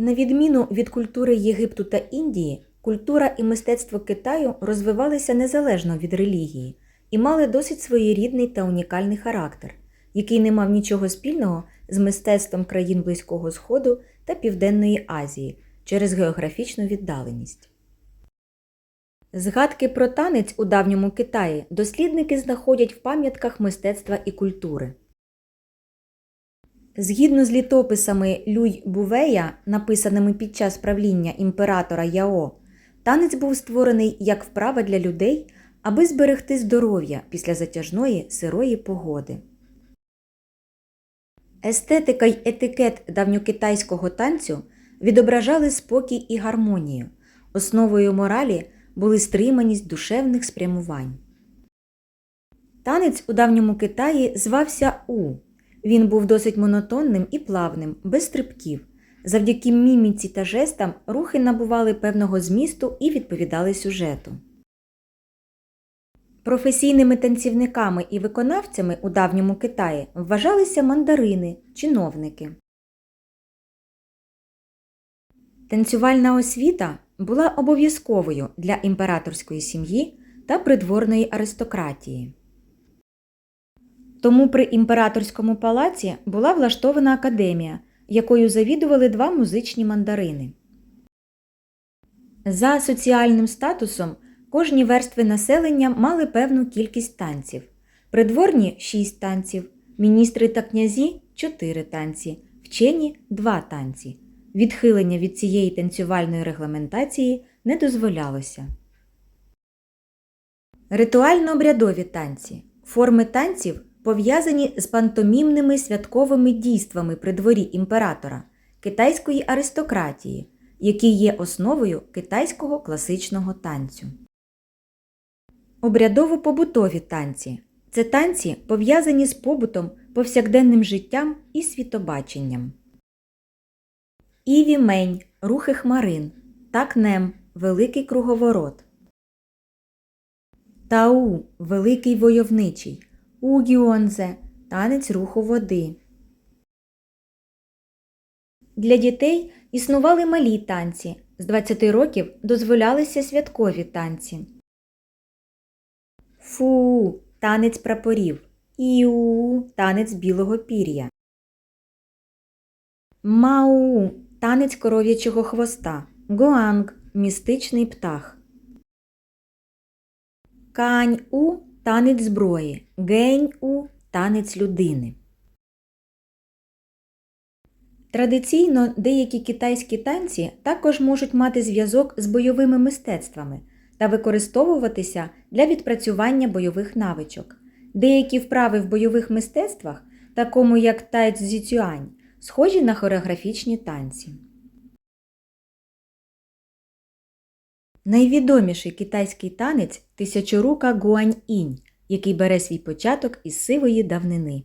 На відміну від культури Єгипту та Індії, культура і мистецтво Китаю розвивалися незалежно від релігії і мали досить своєрідний та унікальний характер, який не мав нічого спільного з мистецтвом країн Близького Сходу та Південної Азії через географічну віддаленість. Згадки про танець у давньому Китаї дослідники знаходять в пам'ятках мистецтва і культури. Згідно з літописами Люй Бувея, написаними під час правління імператора Яо, танець був створений як вправа для людей, аби зберегти здоров'я після затяжної сирої погоди. Естетика й етикет давньокитайського танцю відображали спокій і гармонію. Основою моралі були стриманість душевних спрямувань. Танець у давньому Китаї звався У. Він був досить монотонним і плавним, без стрибків. Завдяки міміці та жестам рухи набували певного змісту і відповідали сюжету. Професійними танцівниками і виконавцями у давньому Китаї вважалися мандарини, чиновники. Танцювальна освіта була обов'язковою для імператорської сім'ї та придворної аристократії. Тому при імператорському палаці була влаштована академія, якою завідували два музичні мандарини. За соціальним статусом кожні верстви населення мали певну кількість танців. Придворні 6 танців, міністри та князі 4 танці, вчені 2 танці. Відхилення від цієї танцювальної регламентації не дозволялося. Ритуально-обрядові танці. Форми танців пов'язані з пантомімними святковими дійствами при дворі імператора, китайської аристократії, які є основою китайського класичного танцю. Обрядово-побутові танці це танці, пов'язані з побутом, повсякденним життям і світобаченням. Іві мень, рухи хмарин, такнем, великий круговорот. Тау великий войовничий, угіонзе танець руху води. Для дітей існували малі танці. З 20 років дозволялися святкові танці. Фу танець прапорів. Іу танець білого пір'я. Мау танець коров'ячого хвоста. Гуанг містичний птах. Кань-у танець зброї. Гень-у танець людини. Традиційно деякі китайські танці також можуть мати зв'язок з бойовими мистецтвами та використовуватися для відпрацювання бойових навичок. Деякі вправи в бойових мистецтвах, такому як тайц зіцюань, схожі на хореографічні танці. Найвідоміший китайський танець тисячорука гуань-інь, який бере свій початок із сивої давнини.